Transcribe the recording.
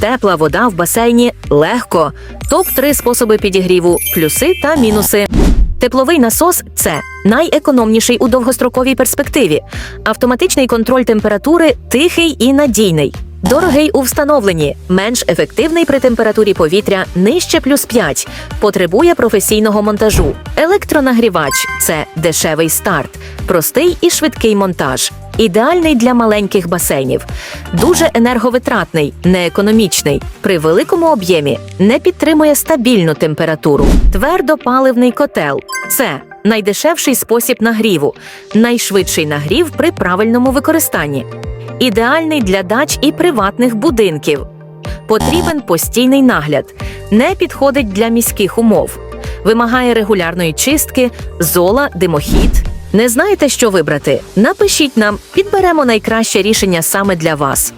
Тепла вода в басейні легко. Топ 3 способи підігріву, плюси та мінуси. Тепловий насос це найекономніший у довгостроковій перспективі. Автоматичний контроль температури тихий і надійний. Дорогий у встановленні, менш ефективний при температурі повітря нижче плюс 5, потребує професійного монтажу. Електронагрівач це дешевий старт, простий і швидкий монтаж. Ідеальний для маленьких басейнів, дуже енерговитратний, неекономічний. При великому об'ємі не підтримує стабільну температуру. Твердопаливний котел це найдешевший спосіб нагріву, найшвидший нагрів при правильному використанні. Ідеальний для дач і приватних будинків. Потрібен постійний нагляд, не підходить для міських умов. Вимагає регулярної чистки, зола, димохід. Не знаєте, що вибрати? Напишіть нам, підберемо найкраще рішення саме для вас.